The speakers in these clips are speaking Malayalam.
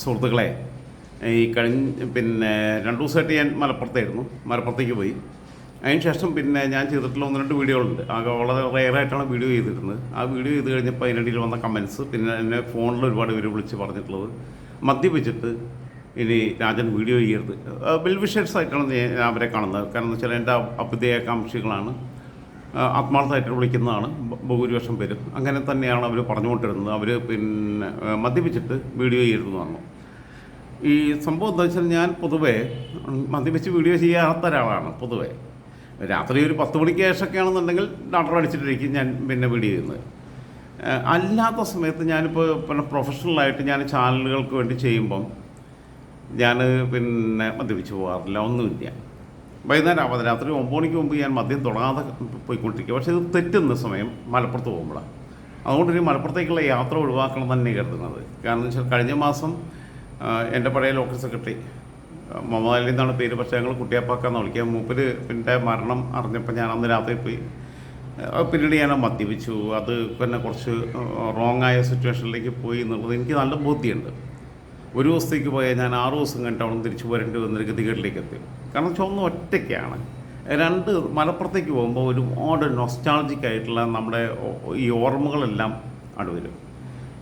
സുഹൃത്തുക്കളെ ഈ കഴിഞ്ഞ പിന്നെ രണ്ട് ദിവസമായിട്ട് ഞാൻ മലപ്പുറത്തായിരുന്നു. മലപ്പുറത്തേക്ക് പോയി. അതിന് ശേഷം പിന്നെ ഞാൻ ചെയ്തിട്ടുള്ള ഒന്ന് രണ്ട് വീഡിയോകളുണ്ട്. ആകെ വളരെ റെയറായിട്ടാണ് വീഡിയോ ചെയ്തിരുന്നത്. ആ വീഡിയോ ചെയ്ത് കഴിഞ്ഞപ്പോൾ അതിനിടയിൽ വന്ന കമൻസ് പിന്നെ എന്നെ ഫോണിൽ ഒരുപാട് പേര് വിളിച്ച് പറഞ്ഞിട്ടുള്ളത്. മദ്യപിച്ചിട്ട് ഇനി രാജൻ വീഡിയോ ചെയ്യരുത്. വെൽ വിഷേഴ്സ് ആയിട്ടാണ് ഞാൻ അവരെ കാണുന്നത്. കാരണം എന്ന് വെച്ചാൽ എന്റെ അഭ്യുദയകാംക്ഷികളാണ് ആത്മാർത്ഥമായിട്ട് വിളിക്കുന്നതാണ്. ഭൂരിപക്ഷം പേരും. അങ്ങനെ തന്നെയാണ് അവർ പറഞ്ഞുകൊണ്ടിരുന്നത്. അവർ പിന്നെ മദ്യപിച്ചിട്ട് വീഡിയോ ചെയ്തിരുന്നു പറഞ്ഞു. ഈ സംഭവം എന്താ വെച്ചാൽ ഞാൻ പൊതുവേ മദ്യപിച്ച് വീഡിയോ ചെയ്യാത്ത ഒരാളാണ് പൊതുവേ. രാത്രി ഒരു പത്ത് മണിക്ക് ശേഷമൊക്കെയാണെന്നുണ്ടെങ്കിൽ ഡോക്ടർ അടിച്ചിട്ടിരിക്കും ഞാൻ പിന്നെ വീഡിയോ ചെയ്യുന്നത്. അല്ലാത്ത സമയത്ത് ഞാനിപ്പോൾ പിന്നെ പ്രൊഫഷണലായിട്ട് ഞാൻ ചാനലുകൾക്ക് വേണ്ടി ചെയ്യുമ്പം ഞാൻ പിന്നെ മദ്യപിച്ച് പോകാറില്ല ഒന്നുമില്ല. വൈകുന്നേരം ആവാതെ രാത്രി ഒമ്പത് മണിക്ക് മുമ്പ് ഞാൻ മദ്യം തുടങ്ങാതെ പോയിക്കൊണ്ടിരിക്കുക. പക്ഷേ ഇത് തെറ്റുന്ന സമയം മലപ്പുറത്ത് പോകുമ്പോഴാണ് അതുകൊണ്ട് ഇനി മലപ്പുറത്തേക്കുള്ള യാത്ര ഒഴിവാക്കണം തന്നെ കരുതുന്നത്. കാരണം വെച്ചാൽ കഴിഞ്ഞ മാസം എന്റെ പഴയ ലോക്കൽ സെക്രട്ടറി മമതാലി എന്നാണ് പേര് പക്ഷേ ഞങ്ങൾ കുട്ടിയപ്പാക്കാന്ന് വിളിക്കുക. മൂപ്പര് പിന്നെ മരണം അറിഞ്ഞപ്പോൾ ഞാൻ അന്ന് രാത്രി പോയി പിന്നീട് ഞാൻ മദ്യപിച്ചു. അത് പിന്നെ കുറച്ച് റോങ് ആയ സിറ്റുവേഷനിലേക്ക് പോയി എന്നുള്ളത് എനിക്ക് നല്ല ബോധ്യമുണ്ട്. ഒരു ദിവസത്തേക്ക് പോയാൽ ഞാൻ ആറ് ദിവസം കഴിഞ്ഞിട്ട് അവിടെ തിരിച്ചു പോരേണ്ടി വന്നൊരു ഗതികേട്ടിലേക്ക് എത്തി. കാരണം ഒന്ന് ഒറ്റയ്ക്കാണ്. രണ്ട് മലപ്പുറത്തേക്ക് പോകുമ്പോൾ ഒരുപാട് നൊസ്റ്റാൾജിക് ആയിട്ടുള്ള നമ്മുടെ ഈ ഓർമ്മകളെല്ലാം അവിടെ വരും.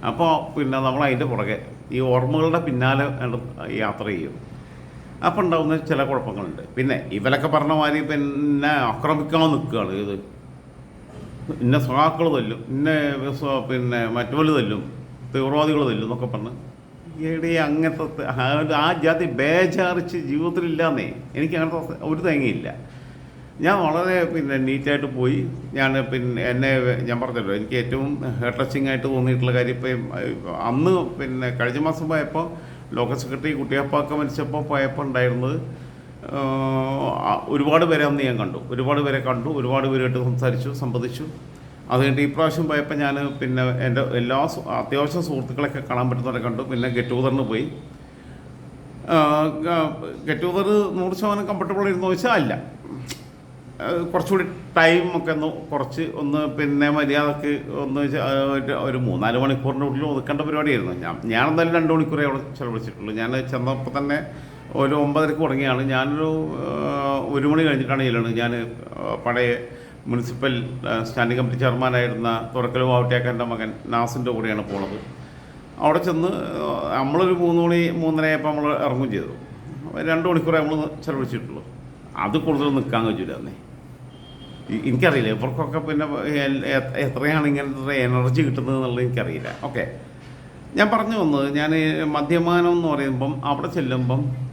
അപ്പോൾ പിന്നെ നമ്മൾ അതിന്റെ പുറകെ ഈ ഓർമ്മകളുടെ പിന്നാലെ യാത്ര ചെയ്യും. അപ്പം ഉണ്ടാകുന്ന ചില കുഴപ്പങ്ങളുണ്ട്. പിന്നെ ഇവരൊക്കെ പറഞ്ഞ മാതിരി പിന്നെ ആക്രമിക്കാൻ നിൽക്കുകയാണ് ഇത് ഇന്ന സഹാക്കൾ തല്ലും ഇന്ന പിന്നെ മറ്റുപോലെ തല്ലും തീവ്രവാദികൾ തല്ലും എന്നൊക്കെ പറഞ്ഞ് എടേ അങ്ങനത്തെ ആ ജാതി ബേജാറിച്ച് ജീവിതത്തിലില്ലാന്നേ എനിക്ക് അങ്ങനത്തെ ഒരു തേങ്ങയില്ല. ഞാൻ വളരെ പിന്നെ നീറ്റായിട്ട് പോയി. ഞാൻ പിന്നെ എന്നെ ഞാൻ പറഞ്ഞല്ലോ എനിക്ക് ഏറ്റവും ടച്ചിങ് ആയിട്ട് തോന്നിയിട്ടുള്ള കാര്യം ഇപ്പം അന്ന് പിന്നെ കഴിഞ്ഞ മാസം പോയപ്പോൾ ലോക്കൽ സെക്രട്ടറി കുട്ടിയപ്പാക്ക മരിച്ചപ്പോൾ പോയപ്പോൾ ഉണ്ടായിരുന്നത് ഒരുപാട് പേരെ അന്ന് ഞാൻ കണ്ടു. ഒരുപാട് പേരെ കണ്ടു ഒരുപാട് പേരായിട്ട് സംസാരിച്ചു സംവദിച്ചു. അത് കഴിഞ്ഞിട്ട് ഈ പ്രാവശ്യം പോയപ്പോൾ ഞാൻ പിന്നെ എന്റെ എല്ലാ അത്യാവശ്യ സുഹൃത്തുക്കളൊക്കെ കാണാൻ പറ്റുന്നവരെ കണ്ടു. പിന്നെ ഗെറ്റ് ടുഗദറിന് പോയി. ഗെറ്റ് ടുഗദർ നൂറ് ശതമാനം കംഫർട്ടബിൾ ആയിരുന്നു ചോദിച്ചാൽ അല്ല കുറച്ചുകൂടി ടൈം ഒക്കെ ഒന്ന് കുറച്ച് ഒന്ന് പിന്നെ മര്യാദയ്ക്ക് ഒന്ന് ഒരു- മൂന്നാൽ മണിക്കൂറിന്റെ ഉള്ളിൽ ഒതുക്കേണ്ട പരിപാടിയായിരുന്നു. ഞാൻ ഞാൻ എന്തായാലും രണ്ട് മണിക്കൂറേ അവിടെ ചെലവഴിച്ചിട്ടുള്ളൂ. ഞാൻ ചെന്നപ്പോൾ തന്നെ ഒരു ഒമ്പതരക്ക് തുടങ്ങിയാണ്. ഞാനൊരു ഒരു മണി കഴിഞ്ഞിട്ടാണ് ചെല്ലുന്നത്. ഞാൻ പഴയ മുനിസിപ്പൽ സ്റ്റാൻഡിംഗ് കമ്മിറ്റി ചെയർമാനായിരുന്ന തുറക്കൽ വാവട്ടിയാക്കാന്റെ മകൻ നാസിന്റെ കൂടെയാണ് പോണത്. അവിടെ ചെന്ന് നമ്മളൊരു മൂന്ന് മണി മൂന്നരയപ്പോൾ നമ്മൾ ഇറങ്ങും ചെയ്തു. രണ്ട് മണിക്കൂറേ നമ്മൾ ചെലവഴിച്ചിട്ടുള്ളൂ. അത് കൂടുതൽ നിൽക്കാൻ കഴിച്ചില്ല അന്നേ. എനിക്കറിയില്ല. ഇവർക്കൊക്കെ പിന്നെ എത്രയാണ് ഇങ്ങനത്തെ എനർജി കിട്ടുന്നത് എന്നുള്ളത് എനിക്കറിയില്ല. ഓക്കെ. ഞാൻ പറഞ്ഞു വന്നത് ഞാൻ മദ്യപാനം എന്ന് പറയുമ്പം അവിടെ ചെല്ലുമ്പം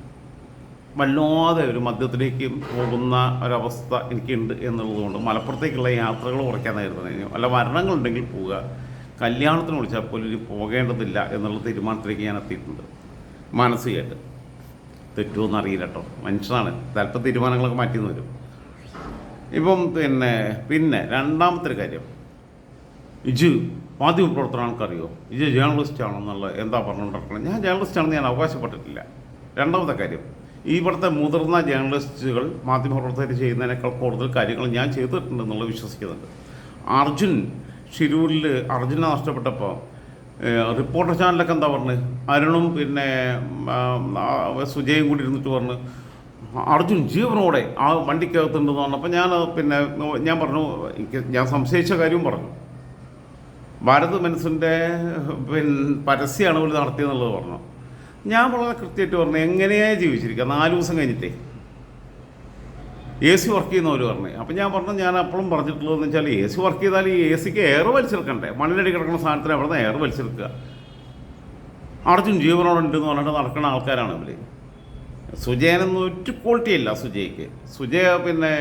വല്ലാതെ ഒരു മദ്യത്തിലേക്ക് പോകുന്ന ഒരവസ്ഥ എനിക്കുണ്ട് എന്നുള്ളതുകൊണ്ട് മലപ്പുറത്തേക്കുള്ള യാത്രകൾ കുറയ്ക്കാനായിരുന്നു കഴിഞ്ഞു അല്ല മരണങ്ങളുണ്ടെങ്കിൽ പോവുക. കല്യാണത്തിന് വിളിച്ചാൽ പോലും ഇനി പോകേണ്ടതില്ല എന്നുള്ള തീരുമാനത്തിലേക്ക് ഞാൻ എത്തിയിട്ടുണ്ട്. മാനസികമായിട്ട്. തെറ്റുമെന്ന് അറിയില്ല കേട്ടോ. മനുഷ്യനാണ്. ചിലപ്പോൾ തീരുമാനങ്ങളൊക്കെ മാറ്റി വരും. ഇപ്പം പിന്നെ പിന്നെ രണ്ടാമത്തെ ഒരു കാര്യം. ഇജ് മാധ്യമ പ്രവർത്തനം ആൾക്കറിയോ? ഇജ് ജേർണലിസ്റ്റ് ആണെന്നുള്ള എന്താ പറഞ്ഞുകൊണ്ടിരിക്കണം ഞാൻ ജേർണലിസ്റ്റ് ആണെന്ന് ഞാൻ അവകാശപ്പെട്ടിട്ടില്ല. രണ്ടാമത്തെ കാര്യം. ഇവിടുത്തെ മുതിർന്ന ജേർണലിസ്റ്റുകൾ മാധ്യമപ്രവർത്തകർ ചെയ്യുന്നതിനേക്കാൾ കൂടുതൽ കാര്യങ്ങൾ ഞാൻ ചെയ്തിട്ടുണ്ട് എന്നുള്ളത് വിശ്വസിക്കുന്നുണ്ട്. അർജുൻ ഷിരൂരിൽ അർജുനെ നഷ്ടപ്പെട്ടപ്പോൾ റിപ്പോർട്ടർ ചാനലൊക്കെ എന്താ പറഞ്ഞത് അരുണും പിന്നെ സുജയും കൂടി ഇരുന്നിട്ട് പറഞ്ഞു അർജുൻ ജീവനോടെ ആ വണ്ടിക്കകത്തുണ്ടെന്ന് പറഞ്ഞപ്പോൾ ഞാൻ പിന്നെ ഞാൻ പറഞ്ഞു എനിക്ക് ഞാൻ സംശയിച്ച കാര്യവും പറഞ്ഞു. ഭാരത് മനസ്സിന്റെ പിന്നെ പരസ്യമാണ് ഇവർ നടത്തിയെന്നുള്ളത് പറഞ്ഞു. ഞാൻ വളരെ കൃത്യമായിട്ട് പറഞ്ഞു എങ്ങനെയാണ് ജീവിച്ചിരിക്കുക? നാല് ദിവസം കഴിഞ്ഞിട്ടേ. എ സി വർക്ക് ചെയ്യുന്നവർ പറഞ്ഞു. അപ്പം ഞാൻ പറഞ്ഞു ഞാൻ അപ്പോഴും പറഞ്ഞിട്ടുള്ളതെന്ന് വെച്ചാൽ എ സി വർക്ക് ചെയ്താൽ ഈ എ സിക്ക് എയർ വലിച്ചെടുക്കണ്ടേ? മണ്ണിലടി കിടക്കുന്ന സാധനത്തിന് അവിടെ നിന്ന് എയർ വലിച്ചെടുക്കുക അടച്ചും അർജുൻ ജീവനോടുണ്ടെന്ന് പറഞ്ഞിട്ട് നടക്കുന്ന ആൾക്കാരാണ് ഇവർ സുജയനൊന്നും ഒറ്റ ക്വാളിറ്റി ഇല്ല സുജയ്ക്ക്. സുജയ പിന്നെ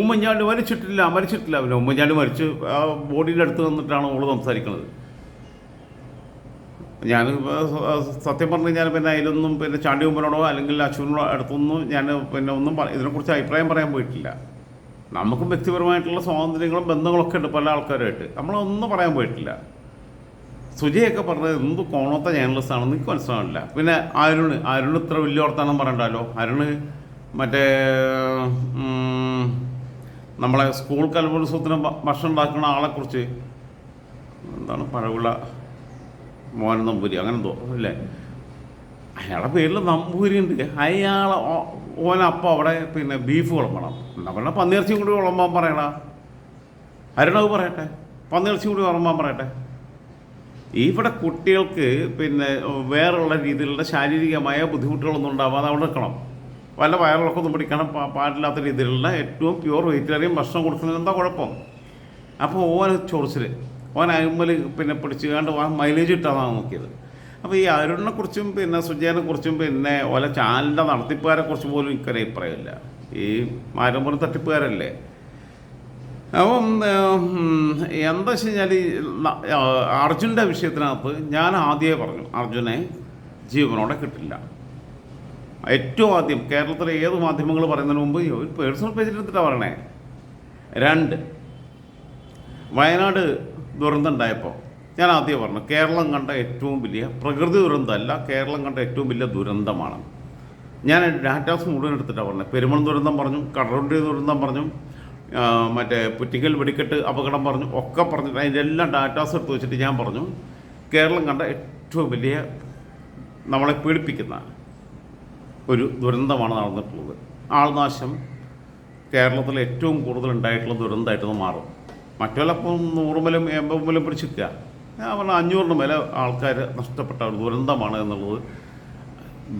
ഉമ്മൻചാണ്ടി മരിച്ചിട്ടില്ല മരിച്ചിട്ടില്ല. പിന്നെ ഉമ്മൻചാണ്ടി മരിച്ച് ആ ബോഡിയുടെ അടുത്ത് വന്നിട്ടാണ് ഓൾ സംസാരിക്കുന്നത്. ഞാൻ സത്യം പറഞ്ഞു കഴിഞ്ഞാൽ പിന്നെ അതിലൊന്നും പിന്നെ ചാണ്ടി ഉമ്മനോടോ അല്ലെങ്കിൽ അശ്വിനോടോ അടുത്തൊന്നും ഞാൻ പിന്നെ ഒന്നും ഇതിനെക്കുറിച്ച് അഭിപ്രായം പറയാൻ പോയിട്ടില്ല. നമുക്കും വ്യക്തിപരമായിട്ടുള്ള സ്വാതന്ത്ര്യങ്ങളും ബന്ധങ്ങളൊക്കെ ഉണ്ട് പല ആൾക്കാരുമായിട്ട്. നമ്മളൊന്നും പറയാൻ പോയിട്ടില്ല. സുജയൊക്കെ പറഞ്ഞത് എന്ത് കോണത്തെ ജേർണലിസ്റ്റ് ആണെന്ന് എനിക്ക് മനസ്സിലാവില്ല പിന്നെ അരുണ് അരുൺ ഇത്ര വലിയ വർത്താനം പറയണ്ടല്ലോ അരുണ് മറ്റേ നമ്മളെ സ്കൂൾ കലോത്സവത്തിന് ഭക്ഷണം ഉണ്ടാക്കുന്ന ആളെക്കുറിച്ച് എന്താണ് പഴവിള മോഹൻ നമ്പൂരി അങ്ങനെ തോന്നും അല്ലേ? അയാളുടെ പേരിൽ നമ്പൂരി ഉണ്ട്. അയാൾ ഓനപ്പം അവിടെ പിന്നെ ബീഫ് വിളമ്പണം എന്നാ പറഞ്ഞാൽ പന്നിയിറച്ചിയും കൂടി വിളമ്പാൻ പറയണ അരുണവ് പറയട്ടെ. പന്നിയിറച്ചിയും കൂടി വിളമ്പാൻ പറയട്ടെ. ഇവിടെ കുട്ടികൾക്ക് പിന്നെ വേറെയുള്ള രീതിയിലുള്ള ശാരീരികമായ ബുദ്ധിമുട്ടുകളൊന്നും ഉണ്ടാവാതെ അവിടെ നിൽക്കണം. വല്ല വയറിളക്കൊന്നും പിടിക്കണം പാടില്ലാത്ത രീതിയിലുള്ള ഏറ്റവും പ്യുവർ വെജിറ്റേറിയൻ ഭക്ഷണം കൊടുക്കുന്നതിന് എന്താ കുഴപ്പം? അപ്പോൾ ഓരോ ചൊറിച്ചിൽ ഓൻ പിന്നെ പിടിച്ചു കണ്ട് ആ മൈലേജ് കിട്ടാന്നാണ് നോക്കിയത്. അപ്പോൾ ഈ അരുണിനെ കുറിച്ചും പിന്നെ സുജയനെ കുറിച്ചും പിന്നെ ഓല ചാനലിന്റെ നടത്തിപ്പുകാരെ കുറിച്ച് പോലും എനിക്കൊരു അഭിപ്രായമില്ല. ഈ മാരമ്പുറം തട്ടിപ്പുകാരല്ലേ? അപ്പം എന്താ വെച്ച് കഴിഞ്ഞാൽ അർജുന്റെ വിഷയത്തിനകത്ത് ഞാൻ ആദ്യമേ പറഞ്ഞു അർജുനെ ജീവനോടെ കിട്ടില്ല. ഏറ്റവും ആദ്യം കേരളത്തിലെ ഏത് മാധ്യമങ്ങൾ പറയുന്നതിന് മുമ്പ് ഒരു പേഴ്സണൽ പേജിൽ എടുത്തിട്ടാണ് പറയണേ. രണ്ട് വയനാട് ദുരന്തം ഉണ്ടായപ്പോൾ ഞാൻ ആദ്യം പറഞ്ഞു കേരളം കണ്ട ഏറ്റവും വലിയ പ്രകൃതി ദുരന്തമല്ല കേരളം കണ്ട ഏറ്റവും വലിയ ദുരന്തമാണ്. ഞാൻ ഡാറ്റാസ് മുഴുവൻ എടുത്തിട്ടാണ് പറഞ്ഞത്. പെരുമൺ ദുരന്തം പറഞ്ഞു കടലുണ്ടി ദുരന്തം പറഞ്ഞു മറ്റേ പുറ്റിക്കൽ വെടിക്കെട്ട് അപകടം പറഞ്ഞു ഒക്കെ പറഞ്ഞിട്ട് അതിന്റെ എല്ലാം ഡാറ്റാസ് എടുത്ത് വെച്ചിട്ട് ഞാൻ പറഞ്ഞു കേരളം കണ്ട ഏറ്റവും വലിയ നമ്മളെ പീഡിപ്പിക്കുന്ന ഒരു ദുരന്തമാണ് നടന്നിട്ടുള്ളത്. ആൾനാശം കേരളത്തിൽ ഏറ്റവും കൂടുതൽ ഉണ്ടായിട്ടുള്ള ദുരന്തമായിട്ട് മാറും. മറ്റുള്ളപ്പം നൂറുമലും എൺപതുമലും പിടിച്ചിരിക്കുക. ഞാൻ പറഞ്ഞ അഞ്ഞൂറിന് മേലെ ആൾക്കാർ നഷ്ടപ്പെട്ട ഒരു ദുരന്തമാണ് എന്നുള്ളത്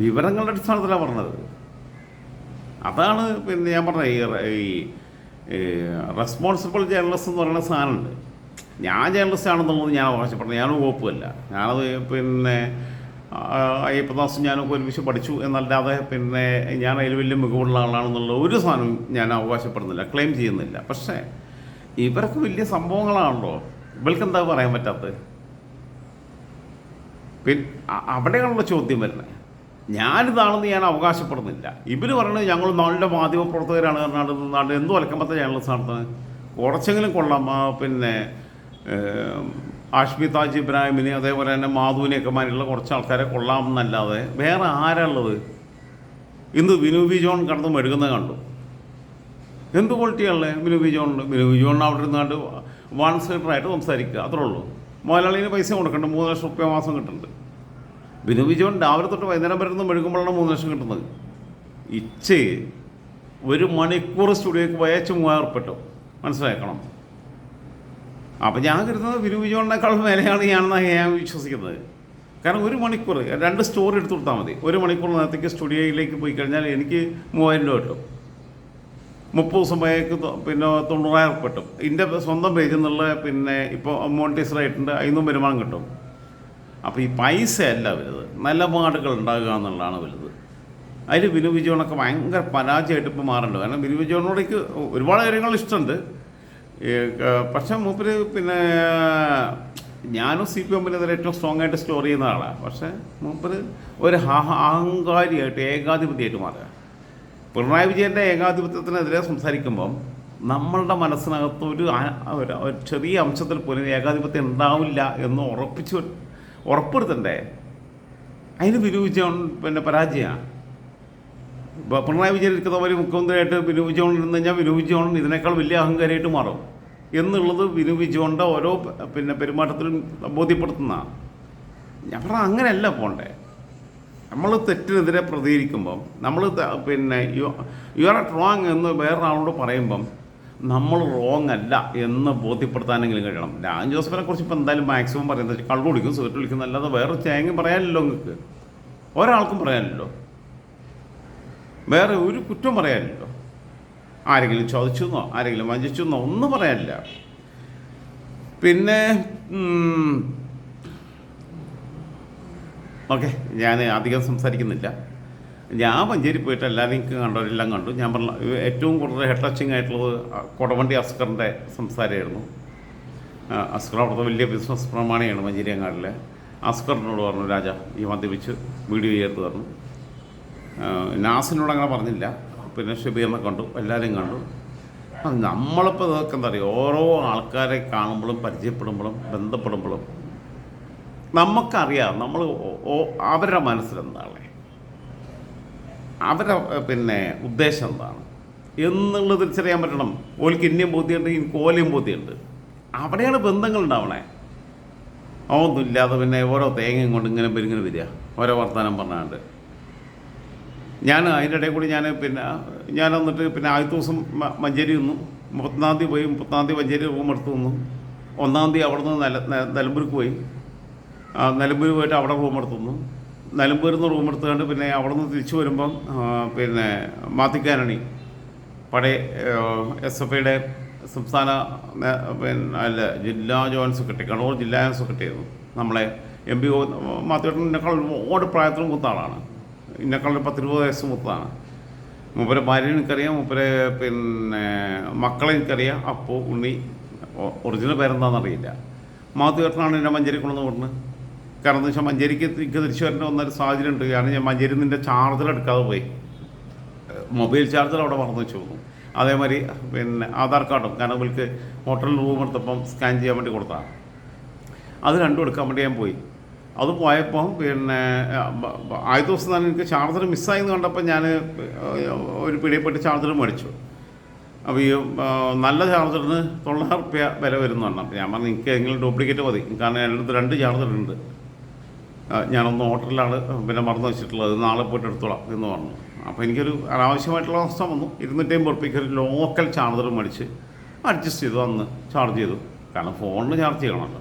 വിവരങ്ങളുടെ അടിസ്ഥാനത്തിലാണ് പറഞ്ഞത്. അതാണ് പിന്നെ ഞാൻ പറഞ്ഞ ഈ റെസ്പോൺസിബിൾ ജേർണലിസ്റ്റ് എന്ന് പറയുന്ന സാധനമുണ്ട്. ഞാൻ ജേർണലിസ്റ്റ് ആണെന്നുള്ളത് ഞാൻ അവകാശപ്പെടുന്നത്. ഞാനും വകുപ്പല്ല ഞാനത് പിന്നെ അയ്യപ്പദാസും ഞാനൊക്കെ ഒരുമിച്ച് പഠിച്ചു എന്നല്ലാതെ പിന്നെ ഞാൻ അതിൽ വലിയ മികവുള്ള ആളാണെന്നുള്ള ഒരു സാധനം ഞാൻ അവകാശപ്പെടുന്നില്ല ക്ലെയിം ചെയ്യുന്നില്ല. പക്ഷേ ഇവർക്ക് വലിയ സംഭവങ്ങളാണല്ലോ. ഇവർക്ക് എന്താ പറയാൻ പറ്റാത്തത്? പിന്നെ അവിടെയുള്ള ചോദ്യം വരുന്നത്. ഞാനിതാണെന്ന് ഞാൻ അവകാശപ്പെടുന്നില്ല. ഇവർ പറയുന്നത് ഞങ്ങൾ നല്ല മാധ്യമപ്രവർത്തകരാണ് പ്രവർത്തകരാണ് പറഞ്ഞാൽ നാട് എന്ത് അലക്കമ്പത്തെ ഞങ്ങൾ നടത്തുന്നത്. കുറച്ചെങ്കിലും കൊള്ളാം. പിന്നെ ആഷ്മി താജ് ഇബ്രാഹിമിനെ അതേപോലെ തന്നെ മാധുവിനെയൊക്കെ മാതിരിയുള്ള കുറച്ച് ആൾക്കാരെ കൊള്ളാം എന്നല്ലാതെ വേറെ ആരാളുള്ളത് ഇന്ന് വിനു ബി ജോൺ കടന്ന് മെഴുകുന്നത് കണ്ടു. എന്ത് ക്വാളിറ്റിയാണല്ലേ മിനു വി മിനു ജോണിന് അവിടെ ഇരുന്നാണ്ട് വൺ സൈഡറായിട്ട് സംസാരിക്കുക അത്രേ ഉള്ളൂ. മുതലാളിന് പൈസ കൊടുക്കണ്ട മൂന്ന് ലക്ഷം റുപ്യ മാസം കിട്ടുന്നുണ്ട് ബിനു വി ജോൺ രാവിലെ തൊട്ട് വൈകുന്നേരം വരെ നിന്ന് മെഴുകുമ്പോഴാണ് മൂന്ന് ലക്ഷം കിട്ടുന്നത്. ഇച്ച് ഒരു മണിക്കൂർ സ്റ്റുഡിയോക്ക് വയച്ച് മൂവായിരം ഉറുപ്പിക കിട്ടും. മനസ്സിലാക്കണം? അപ്പം ഞാൻ കരുതുന്നത് ബിനു വി ജോണിനേക്കാൾ മേലെയാണ് ഞാനെന്നാണ് ഞാൻ വിശ്വസിക്കുന്നത്. കാരണം ഒരു മണിക്കൂർ രണ്ട് സ്റ്റോറി എടുത്തു കൊടുത്താൽ മതി. ഒരു മണിക്കൂർ നേരത്തേക്ക് സ്റ്റുഡിയോയിലേക്ക് പോയി കഴിഞ്ഞാൽ എനിക്ക് മൂവായിരം രൂപ കിട്ടും. മുപ്പത് ദിവസം പോയേക്ക് പിന്നെ തൊണ്ണൂറായിരം കിട്ടും എന്റെ സ്വന്തം പേജിൽ നിന്നുള്ള പിന്നെ ഇപ്പോൾ മോണിറ്റൈസർ ആയിട്ടുണ്ട് അതിന്നും വരുമാനം കിട്ടും. അപ്പോൾ ഈ പൈസ അല്ല വലുത് നല്ല പാടുകൾ ഉണ്ടാകുക എന്നുള്ളതാണ് വലുത്. അതിൽ ബിനു വിജയനൊക്കെ ഭയങ്കര പരാജയമായിട്ട് ഇപ്പോൾ മാറുന്നുണ്ട് കാരണം ബിനു വിജയനോട് എനിക്ക് ഒരുപാട് കാര്യങ്ങൾ ഇഷ്ടമുണ്ട്. പക്ഷേ മൂപ്പര് പിന്നെ ഞാനും സി പി എമ്മിനെതിരെ ഏറ്റവും സ്ട്രോങ് ആയിട്ട് സ്റ്റോർ ചെയ്യുന്ന ആളാണ് പക്ഷേ മൂപ്പര് ഒരു അഹ- അഹങ്കാരിയായിട്ട് ഏകാധിപതിയായിട്ട് മാറുക. പിണറായി വിജയന്റെ ഏകാധിപത്യത്തിനെതിരെ സംസാരിക്കുമ്പം നമ്മളുടെ മനസ്സിനകത്ത് ഒരു ചെറിയ അംശത്തിൽ പോലും ഏകാധിപത്യം ഉണ്ടാവില്ല എന്ന് ഉറപ്പിച്ച് ഉറപ്പെടുത്തണ്ടേ അതിന് ബിനു വിജയൻ പിന്നെ പരാജയമാണ്. ഇപ്പോൾ പിണറായി വിജയൻ ഇരിക്കുന്ന പോലെ മുഖ്യമന്ത്രിയായിട്ട് ബിനു വിജയൻ ഇരുന്ന് കഴിഞ്ഞാൽ ബിനു വിജയൻ ഇതിനേക്കാൾ വലിയ അഹങ്കാരിയായിട്ട് മാറും. എന്നുള്ളത് ബിനു വിജയന്റെ ഓരോ പിന്നെ പെരുമാറ്റത്തിലും ബോധ്യപ്പെടുത്തുന്നതാണ്. ഞാൻ പറഞ്ഞാൽ അങ്ങനെയല്ല പോണ്ടേ. നമ്മൾ തെറ്റിനെതിരെ പ്രതികരിക്കുമ്പം നമ്മൾ പിന്നെ യു യു ആർ റോങ് എന്ന് വേറൊരാളോട് പറയുമ്പം നമ്മൾ റോങ് അല്ല എന്ന് ബോധ്യപ്പെടുത്താനെങ്കിലും കഴിയണം. രാജ് ജോസഫിനെ കുറിച്ച് ഇപ്പോൾ എന്തായാലും മാക്സിമം പറയുന്നത് വെച്ചാൽ കള്ളു കുടിക്കും സുഖത്ത് കുടിക്കും അല്ലാതെ വേറെ തേങ്ങ പറയാനില്ലല്ലോ നിങ്ങൾക്ക്. ഒരാൾക്കും പറയാനില്ലല്ലോ. വേറെ ഒരു കുറ്റം പറയാനില്ലല്ലോ. ആരെങ്കിലും ചോദിച്ചെന്നോ ആരെങ്കിലും വഞ്ചിച്ചെന്നോ ഒന്നും പറയാനില്ല. പിന്നെ ഓക്കെ ഞാൻ അധികം സംസാരിക്കുന്നില്ല. ഞാൻ മഞ്ചേരി പോയിട്ട് എല്ലാവരെയും എനിക്ക് കണ്ടവരെല്ലാം കണ്ടു. ഞാൻ പറഞ്ഞ ഏറ്റവും കൂടുതൽ ഹെഡ് ടച്ചിങ് ആയിട്ടുള്ളത് കൊടവണ്ടി അസ്കറിന്റെ സംസാരമായിരുന്നു. അസ്കർ അവിടുത്തെ വലിയ ബിസിനസ് പ്രമാണിയാണ് മഞ്ചേരി അങ്ങാടിലെ അസ്കറിനോട് പറഞ്ഞു രാജ ഈ മദ്യപിച്ച് വീഡിയോ ചെയ്ത് പറഞ്ഞു. നാസിനോട് അങ്ങനെ പറഞ്ഞില്ല. പിന്നെ ഷബീറിനെ കണ്ടു എല്ലാവരെയും കണ്ടു. നമ്മളിപ്പോൾ ഇതൊക്കെ എന്താ പറയുക ഓരോ ആൾക്കാരെ കാണുമ്പോഴും പരിചയപ്പെടുമ്പോഴും ബന്ധപ്പെടുമ്പോഴും നമുക്കറിയാം നമ്മൾ അവരുടെ മനസ്സിലെന്താണ്? അവരുടെ പിന്നെ ഉദ്ദേശം എന്താണ്? എന്നുള്ളത് തിരിച്ചറിയാൻ പറ്റണം. ഓലിക്ക് ഇന്ത്യൻ ബോധ്യമുണ്ട് എനിക്ക് ഓലയും ബോധ്യമുണ്ട്. അവിടെയാണ് ബന്ധങ്ങൾ ഉണ്ടാവണേ ഒന്നുമില്ലാതെ പിന്നെ ഓരോ തേങ്ങയും കൊണ്ട് ഇങ്ങനെ പെരുങ്ങനെ വരിക. ഓരോ വർത്തമാനം പറഞ്ഞാണ്ട്. ഞാൻ അതിന്റെ ഇടയിൽ കൂടി ഞാൻ പിന്നെ ഞാൻ വന്നിട്ട് പിന്നെ ആദ്യത്തെ ദിവസം മഞ്ചേരി നിന്നു. മുപ്പത്തൊന്നാം തീയതി പോയി മുപ്പത്തൊന്നാം തീയതി മഞ്ചേരി റൂം എടുത്തു നിന്നു. ഒന്നാം തീയതി അവിടെ നിന്ന് നില നിലമ്പൂർക്ക് പോയി. നിലമ്പൂർ പോയിട്ട് അവിടെ റൂം എടുത്തുന്നു നിലമ്പൂരിൽ നിന്ന് റൂം എടുത്തുകൊണ്ട് പിന്നെ അവിടെ നിന്ന് തിരിച്ചു വരുമ്പം പിന്നെ മാത്തിക്കാനണി പഴയ എസ് എഫ് ഐയുടെ സംസ്ഥാന പിന്നെ അല്ല ജില്ലാ ജോയിന്റ് സെക്രട്ടറി കണ്ണൂർ ജില്ലാ ജോയിന്റ് സെക്രട്ടറി ആയിരുന്നു. നമ്മളെ എം പി മാത്തേട്ടൻ എന്നെക്കാൾ ഒരുപാട് പ്രായത്തിലും മൂത്ത ആളാണ് എന്നെക്കാൾ പത്തിരുപത് വയസ്സ് മൂത്തതാണ് മൂപ്പരെ ഭാര്യ എനിക്കറിയാം മൂപ്പരെ പിന്നെ മക്കളെ എനിക്കറിയാം. അപ്പോൾ ഉണ്ണി ഒറിജിനൽ പേരെന്താണെന്നറിയില്ല. മാത്തുവേട്ടനാണ് എന്നെ മഞ്ചേരി കൊണ്ടുവന്ന് വിടുന്നത്. കാരണം എന്താ വെച്ചാൽ മഞ്ചേരിക്ക് എനിക്ക് തിരിച്ചു വരേണ്ട വന്നൊരു സാഹചര്യം ഉണ്ട് കാരണം ഞാൻ മഞ്ചേരി നിന്റെ ചാർജർ എടുക്കാതെ പോയി. മൊബൈൽ ചാർജർ അവിടെ മറന്നു വെച്ച് പോകുന്നു. അതേമാതിരി പിന്നെ ആധാർ കാർഡും കാരണം ഇവർക്ക് ഹോട്ടലിൽ റൂം എടുത്തപ്പം സ്കാൻ ചെയ്യാൻ വേണ്ടി കൊടുത്താണ് അത് രണ്ടും എടുക്കാൻ വേണ്ടി ഞാൻ പോയി. അത് പോയപ്പോൾ പിന്നെ ആദ്യ ദിവസം തന്നെ എനിക്ക് ചാർജർ മിസ്സായെന്ന് കണ്ടപ്പോൾ ഞാൻ ഒരു പിടിയപ്പെട്ട് ചാർജർ മേടിച്ചു. അപ്പോൾ ഈ നല്ല ചാർജറിന് തൊള്ളായിരം റുപ്യ വില വരുന്നതാണ് അപ്പോൾ ഞാൻ പറഞ്ഞു എനിക്ക് എങ്കിലും ഡ്യൂപ്ലിക്കേറ്റ് മതി. കാരണം എന്റെ അടുത്ത് രണ്ട് ആ, ഞാനൊന്ന് ഹോട്ടലിലാണ് പിന്നെ മറന്നു വെച്ചിട്ടുള്ളത്. നാളെ പോയിട്ട് എടുത്തോളാം എന്ന് പറഞ്ഞു. അപ്പോൾ എനിക്കൊരു അനാവശ്യമായിട്ടുള്ള അവസ്ഥ വന്നു. ഇരുന്നൂറ്റമ്പത് ഉറുപ്പിക്ക് ഒരു ലോക്കൽ ചാർജർ മേടിച്ച് അഡ്ജസ്റ്റ് ചെയ്തു അന്ന് ചാർജ് ചെയ്തു. കാരണം ഫോണിൽ ചാർജ് ചെയ്യണമല്ലോ.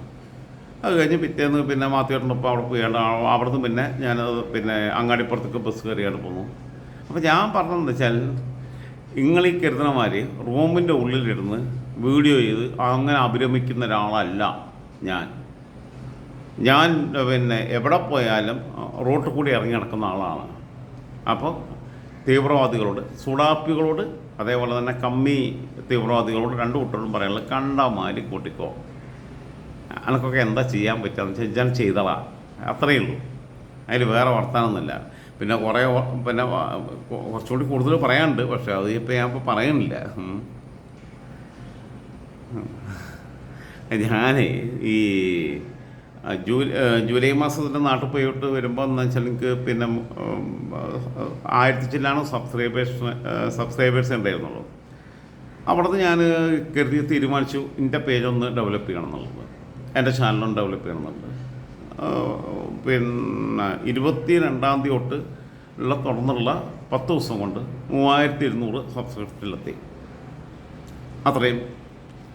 അത് കഴിഞ്ഞ് പിറ്റേന്ന് പിന്നെ മാത്തിയേട്ടനൊപ്പം അവിടെ പോയാണ്ട് അവിടെ നിന്ന് പിന്നെ ഞാൻ പിന്നെ അങ്ങാടിപ്പുറത്തേക്ക് ബസ് കയറിയാണ് പോകുന്നു അപ്പോൾ ഞാൻ പറഞ്ഞതെന്ന് വെച്ചാൽ നിങ്ങൾ ഈ കരുതണമാതിരി റൂമിന്റെ ഉള്ളിലിരുന്ന് വീഡിയോ ചെയ്ത് അങ്ങനെ അഭിരമിക്കുന്ന ഒരാളല്ല ഞാൻ. ഞാൻ പിന്നെ എവിടെ പോയാലും റോട്ട് കൂടി ഇറങ്ങി നടക്കുന്ന ആളാണ്. അപ്പോൾ തീവ്രവാദികളോട് സുഡാപ്പികളോട് അതേപോലെ തന്നെ കമ്മി തീവ്രവാദികളോട് രണ്ടു കുട്ടികളും പറയാനുള്ളത് കണ്ട മാലി കൂട്ടിക്കോ. അനക്കൊക്കെ എന്താ ചെയ്യാൻ പറ്റുക വെച്ചാൽ ഞാൻ ചെയ്തളാ അത്രയേ ഉള്ളൂ. അതിൽ വേറെ വർത്താനൊന്നുമില്ല. പിന്നെ കുറേ പിന്നെ കുറച്ചുകൂടി കൂടുതൽ പറയാനുണ്ട്. പക്ഷേ അത് ഇപ്പം ഞാൻ ഇപ്പോൾ പറയുന്നില്ല. ഞാനേ ഈ ആ, ജൂ ആ, ജൂലൈ മാസത്തിന്റെ നാട്ടിൽ പോയിട്ട് വരുമ്പോൾ എന്ന് വെച്ചാൽ എനിക്ക് പിന്നെ ആയിരത്തി ചില്ലാണ് സബ്സ്ക്രൈബേഴ്സ് സബ്സ്ക്രൈബേഴ്സ് ഉണ്ടായിരുന്നുള്ളൂ. അവിടെ നിന്ന് ഞാൻ കരുതി തീരുമാനിച്ചു എന്റെ പേജ് ഒന്ന് ഡെവലപ്പ് ചെയ്യണം എന്നുള്ളത് എന്റെ ചാനലൊന്ന് ഡെവലപ്പ് ചെയ്യണം എന്നുള്ളത് പിന്നെ ഇരുപത്തി രണ്ടാം തീയതി തൊട്ട് ഉള്ള തുടർന്നുള്ള പത്ത് ദിവസം കൊണ്ട് മൂവായിരത്തി ഇരുന്നൂറ് സബ്സ്ക്രിപ്ഷനിലെത്തി അത്രയും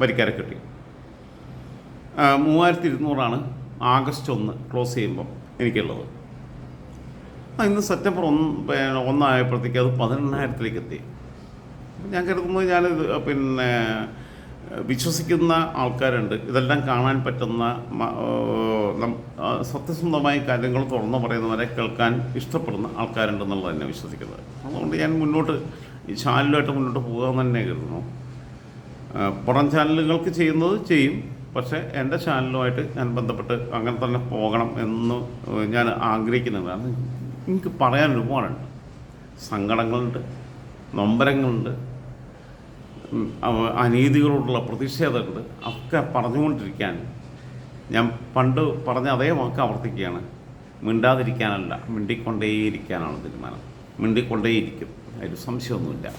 വരിക്കാരെ കിട്ടി. മൂവായിരത്തി ഇരുന്നൂറാണ് ആഗസ്റ്റ് ഒന്ന് ക്ലോസ് ചെയ്യുമ്പോൾ എനിക്കുള്ളത്. ഇന്ന് സെപ്റ്റംബർ ഒന്ന് ഒന്നായപ്പോഴത്തേക്ക് അത് പതിനെണ്ണായിരത്തിലേക്ക് എത്തി. ഞാൻ കരുതുന്നത് ഞാൻ പിന്നെ വിശ്വസിക്കുന്ന ആൾക്കാരുണ്ട്. ഇതെല്ലാം കാണാൻ പറ്റുന്ന സത്യസന്ധമായ കാര്യങ്ങൾ തുറന്നു പറയുന്നവരെ കേൾക്കാൻ ഇഷ്ടപ്പെടുന്ന ആൾക്കാരുണ്ടെന്നുള്ളത് തന്നെ വിശ്വസിക്കുന്നത്. അതുകൊണ്ട് ഞാൻ മുന്നോട്ട് ഈ ചാനലുമായിട്ട് മുന്നോട്ട് പോകാമെന്ന് തന്നെ കരുതുന്നു. പുറം ചാനലുകൾക്ക് ചെയ്യുന്നത് ചെയ്യും. പക്ഷേ എന്റെ ചാനലുമായിട്ട് ഞാൻ ബന്ധപ്പെട്ട് അങ്ങനെ തന്നെ പോകണം എന്ന് ഞാൻ ആഗ്രഹിക്കുന്നുണ്ട് കാരണം എനിക്ക് പറയാൻ ഒരുപാടുണ്ട്. സങ്കടങ്ങളുണ്ട് നൊമ്പരങ്ങളുണ്ട് അനീതികളോടുള്ള പ്രതിഷേധമുണ്ട് ഒക്കെ പറഞ്ഞുകൊണ്ടിരിക്കാൻ ഞാൻ പണ്ട് പറഞ്ഞ അതേ വാക്ക് ആവർത്തിക്കുകയാണ്. മിണ്ടാതിരിക്കാനല്ല മിണ്ടിക്കൊണ്ടേയിരിക്കാനാണ് തീരുമാനം. മിണ്ടിക്കൊണ്ടേയിരിക്കും. അതിൽ സംശയമൊന്നുമില്ല.